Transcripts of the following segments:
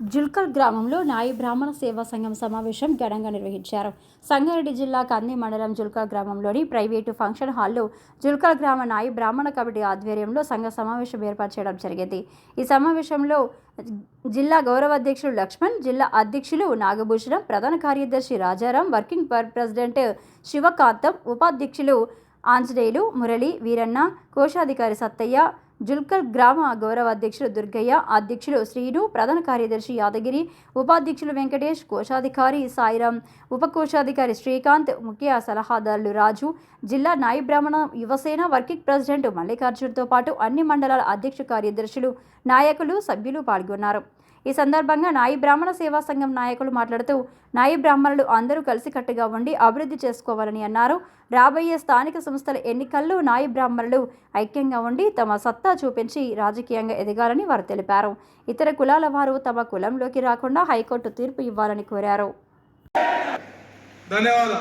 జుల్కల్ గ్రామంలో నాయి బ్రాహ్మణ సేవా సంఘం సమావేశం ఘనంగా నిర్వహించారు. సంగారెడ్డి జిల్లా కంది మండలం జుల్కల్ గ్రామంలోని ప్రైవేటు ఫంక్షన్ హాల్లో జుల్కల్ గ్రామ నాయి బ్రాహ్మణ కమిటీ ఆధ్వర్యంలో సంఘ సమావేశం ఏర్పాటు చేయడం జరిగింది. ఈ సమావేశంలో జిల్లా గౌరవ అధ్యక్షుడు లక్ష్మణ్ జిల్లా అధ్యక్షులు నాగభూషణం ప్రధాన కార్యదర్శి Rajaram working per president Sivakantham ఉపాధ్యక్షులు ఆంజనేయులు మురళి వీరన్న కోశాధికారి సత్తయ్య జుల్కల్ గ్రామ గౌరవ అధ్యక్షులు దుర్గయ్య అధ్యక్షులు శ్రీను ప్రధాన కార్యదర్శి యాదగిరి ఉపాధ్యక్షులు వెంకటేష్ కోశాధికారి సాయిరాం ఉప కోశాధికారి శ్రీకాంత్ ముఖ్య సలహాదారులు రాజు జిల్లా నాయి బ్రాహ్మణ యువసేన వర్కింగ్ ప్రెసిడెంట్ మల్లికార్జున్తో పాటు అన్ని మండలాల అధ్యక్ష కార్యదర్శులు నాయకులు సభ్యులు పాల్గొన్నారు. ఈ సందర్భంగా నాయి బ్రాహ్మణ సేవా సంఘం నాయకులు మాట్లాడుతూ నాయి బ్రాహ్మణులు అందరూ కలిసికట్టుగా ఉండి అభివృద్ధి చేసుకోవాలని అన్నారు. రాబోయే స్థానిక సంస్థల ఎన్నికల్లో నాయి బ్రాహ్మణులు ఐక్యంగా ఉండి తమ సత్తా చూపించి రాజకీయంగా ఎదగాలని వారు తెలిపారు. ఇతర కులాల వారు తమ కులంలోకి రాకుండా హైకోర్టు తీర్పు ఇవ్వాలని కోరారు. ధన్యవాదాలు.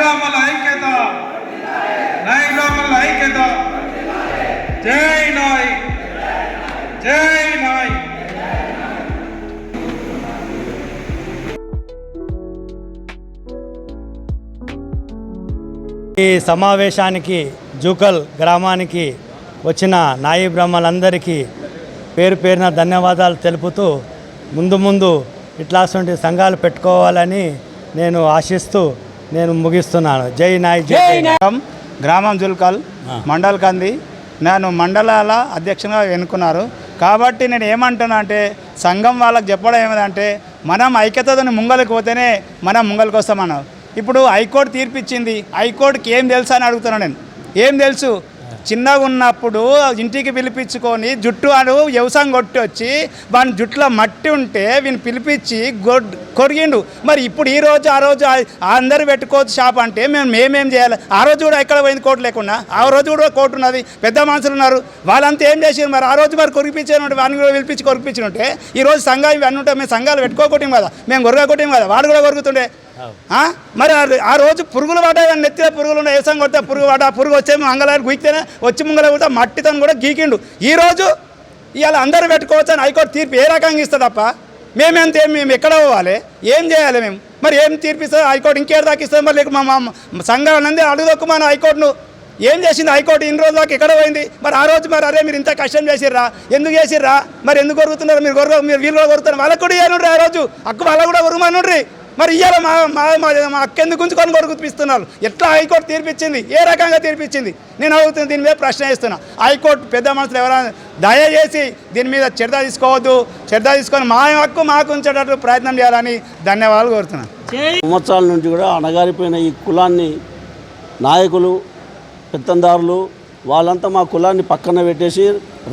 ఐక్యత. ఐక్యత. జై నాయ్. జై నాయ్. ఈ సమావేశానికి జూకల్ గ్రామానికి వచ్చిన నాయి బ్రహ్మలందరికీ పేరు పేరున ధన్యవాదాలు తెలుపుతూ ముందు ముందు ఇట్లాంటి సంఘాలు పెట్టుకోవాలని నేను ఆశిస్తూ నేను ముగిస్తున్నాను. జై నాయ్ జై. గ్రామం జుల్కల్ మండల్ కంది. నేను మండలాల అధ్యక్షునిగా ఎన్నుకున్నారు. కాబట్టి నేను ఏమంటున్నా అంటే సంఘం వాళ్ళకి చెప్పడం ఏమిటంటే మనం ఐక్యతతో ముంగలికి పోతేనే మనం ముంగలికి వస్తామన్నారు ఇప్పుడు హైకోర్టు తీర్పు ఇచ్చింది హైకోర్టుకి ఏం తెలుసు అని అడుగుతున్నాను నేను. ఏం తెలుసు? చిన్నగా ఉన్నప్పుడు ఇంటికి పిలిపించుకొని జుట్టు వాడు వ్యవసాయం కొట్టి వచ్చి వాని జుట్టులో మట్టి ఉంటే వీని పిలిపించి కొరిగిండు. మరి ఇప్పుడు ఈ రోజు ఆ రోజు అందరు పెట్టుకోవచ్చు షాప్ అంటే మేము మేమేం చేయాలి? ఆ రోజు కూడా ఎక్కడ పోయింది కోర్టు లేకుండా? ఆ రోజు కూడా కోర్టు ఉన్నది పెద్ద మనుషులు ఉన్నారు. వాళ్ళంతా ఏం చేసారు మరి? ఆ రోజు మరి కొరిపించారు వాడిని కూడా పిలిపించి కొరిపించినట్టే? ఈ రోజు సంఘాలు ఇవన్నీ ఉంటాయి మేము సంఘాలు పెట్టుకోకూడదు కదా? మేము కొరగకూడదు కదా? వాడు కూడా కొరుకుతుండే. మరి ఆ- ఆ రోజు పురుగులు పడ్డా నెత్తిలో పురుగులు ఉన్నాయి? ఏసం కొడితే పురుగు పడ్డా పురుగు వచ్చే మంగళవారం గుయితేనే వచ్చి ముంగల కూడా మట్టితో కూడా గీకిండు. ఈరోజు ఇవాళ అందరూ పెట్టుకోవచ్చు అని హైకోర్టు తీర్పు ఏ రకంగా ఇస్తుందప్ప మేమెంత ఏం మేము ఎక్కడ పోవాలి? ఏం చేయాలి మేము? మరి ఏం తీర్పిస్తుంది హైకోర్టు ఇంకేడు దాకా ఇస్తుంది మరి లేక మా సంఘం సంఘాలందరూ అడుగుదొక్కు మన హైకోర్టును ఏం చేసింది? హైకోర్టు ఇన్ని రోజుల దాకా ఎక్కడ పోయింది? మరి ఆ రోజు మరి అరే మీరు ఇంత కష్టం చేసిర్రా? ఎందుకు చేసిర్రా? మరి ఎందుకు కొరుగుతున్నారు మీరు కొరగ మీరు వీళ్ళు కూడా కొరుకుతారు వాళ్ళకు కూడా ఇవ్వనుండ్రి ఆ రోజు. అక్కు వాళ్ళకు కూడా కొరుమనుండ్రి మరి ఇయ్యాల మా మా మా మా అక్క ఎందుకు ఉంచుకొని కొడుకుపిస్తున్నారు ఎట్లా హైకోర్టు తీర్పిచ్చింది? ఏ రకంగా తీర్పిచ్చింది? నేను అడుగుతున్న దీని మీద ప్రశ్న ఇస్తున్నా హైకోర్టు పెద్ద మనుషులు ఎవరైనా దయచేసి దీని మీద చర్య తీసుకోవద్దు. చర్య తీసుకొని మా హక్కు మాకు ఉంచేటట్టు ప్రయత్నం చేయాలని ధన్యవాదాలు కోరుతున్నాను సంవత్సరాల నుంచి కూడా అణగారిపోయిన ఈ కులాన్ని నాయకులు పెత్తందారులు వాళ్ళంతా మా కులాన్ని పక్కన పెట్టేసి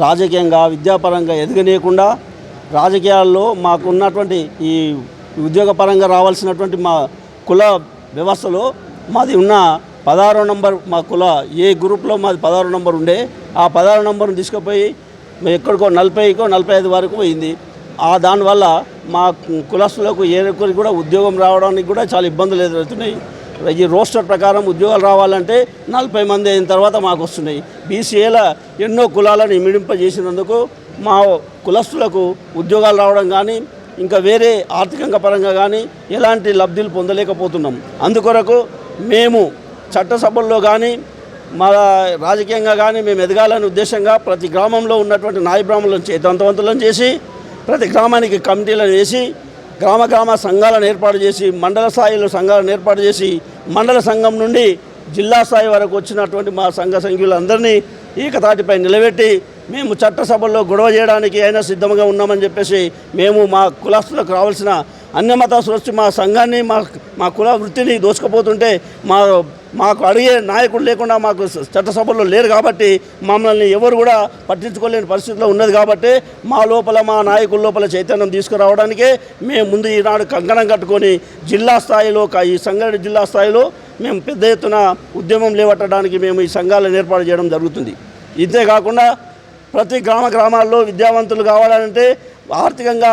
రాజకీయంగా విద్యాపరంగా ఎదగనీయకుండా రాజకీయాల్లో మాకు ఉన్నటువంటి ఈ ఉద్యోగపరంగా రావాల్సినటువంటి మా కుల వ్యవస్థలో మాది ఉన్న పదహారో నంబర్ మా కుల ఏ గ్రూప్లో మాది పదహారు నంబర్ ఉండే ఆ పదహారు నంబర్ని తీసుకుపోయి ఎక్కడికో నలభైకో నలభై ఐదు వరకు పోయింది. ఆ దానివల్ల మా కులస్తులకు ఏ ఒక్కరికి కూడా ఉద్యోగం రావడానికి కూడా చాలా ఇబ్బందులు ఎదురవుతున్నాయి. ఈ రోస్టర్ ప్రకారం ఉద్యోగాలు రావాలంటే నలభై మంది అయిన తర్వాత మాకు వస్తున్నాయి. బీసీఏల ఎన్నో కులాలను ఇమిడింపజేసినందుకు మా కులస్తులకు ఉద్యోగాలు రావడం కానీ ఇంకా వేరే ఆర్థికంగా పరంగా కానీ ఎలాంటి లబ్ధులు పొందలేకపోతున్నాం. అందుకొరకు మేము చట్టసభల్లో కానీ మా రాజకీయంగా కానీ మేము ఎదగాలనే ఉద్దేశంగా ప్రతి గ్రామంలో ఉన్నటువంటి నాయ బ్రాహ్మణులను చేతంతవంతులను చేసి ప్రతి గ్రామానికి కమిటీలను వేసి గ్రామ గ్రామ సంఘాలను ఏర్పాటు చేసి మండల స్థాయిలో సంఘాలను ఏర్పాటు చేసి మండల సంఘం నుండి జిల్లా స్థాయి వరకు వచ్చినటువంటి మా సంఘ సంఘ్యులందరినీ ఏకతాటిపై నిలబెట్టి మేము చట్టసభల్లో గొడవ చేయడానికి అయినా సిద్ధంగా ఉన్నామని చెప్పేసి మేము మా కులాస్తులకు రావాల్సిన అన్ని మతస్థులు వచ్చి మా సంఘాన్ని మా మా కుల వృత్తిని దోచుకుపోతుంటే మా మాకు అడిగే నాయకుడు లేకుండా మాకు చట్టసభల్లో లేరు కాబట్టి మమ్మల్ని ఎవరు కూడా పట్టించుకోలేని పరిస్థితిలో ఉన్నది కాబట్టి మా లోపల మా నాయకుల లోపల చైతన్యం తీసుకురావడానికే మేము ముందు ఈనాడు కంకణం కట్టుకొని జిల్లా స్థాయిలో ఈ సంగారెడ్డి జిల్లా స్థాయిలో మేము పెద్ద ఎత్తున ఉద్యమం లేవట్టడానికి మేము ఈ సంఘాలను ఏర్పాటు చేయడం జరుగుతుంది. ఇంతే కాకుండా ప్రతి గ్రామ గ్రామాల్లో విద్యావంతులు కావాలంటే ఆర్థికంగా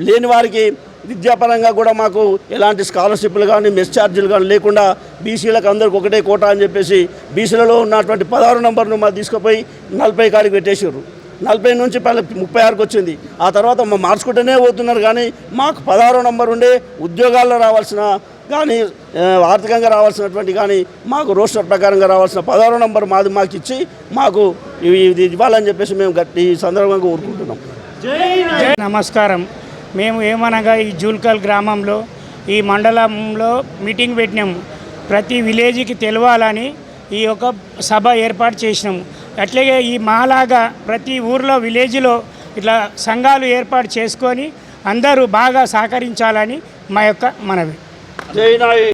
లేని వారికి విద్యాపరంగా కూడా మాకు ఎలాంటి స్కాలర్షిప్లు కానీ మెస్ ఛార్జీలు కానీ లేకుండా బీసీలకు అందరికి ఒకటే కోట అని చెప్పేసి బీసీలలో ఉన్నటువంటి పదహారు నంబర్ను మా తీసుకుపోయి నలభై కాడికి పెట్టేసారు నలభై నుంచి ముప్పై ఆరుకు వచ్చింది. ఆ తర్వాత మా మార్చుకుంటూనే పోతున్నారు కానీ మాకు పదహారో నంబర్ ఉండే ఉద్యోగాల్లో రావాల్సిన కానీ ఆర్థికంగా రావాల్సినటువంటి కానీ మాకు రోస్టర్ ప్రకారంగా రావాల్సిన పదహారో నంబర్ మాది మాకు ఇచ్చి మాకు ఇది ఇవ్వాలని చెప్పేసి మేము గట్టి ఈ సందర్భంగా కోరుకుంటున్నాం. జై నమస్కారం. మేము ఏమనగా ఈ జూల్కల్ గ్రామంలో ఈ మండలంలో మీటింగ్ పెట్టినాము ప్రతి విలేజ్కి తెలవాలని ఈ యొక్క సభ ఏర్పాటు చేసినాము అట్లాగే ఈ మాలాగా ప్రతి ఊర్లో విలేజ్లో ఇట్లా సంఘాలు ఏర్పాటు చేసుకొని అందరూ బాగా సహకరించాలని మా యొక్క మనవి. జై నాయ్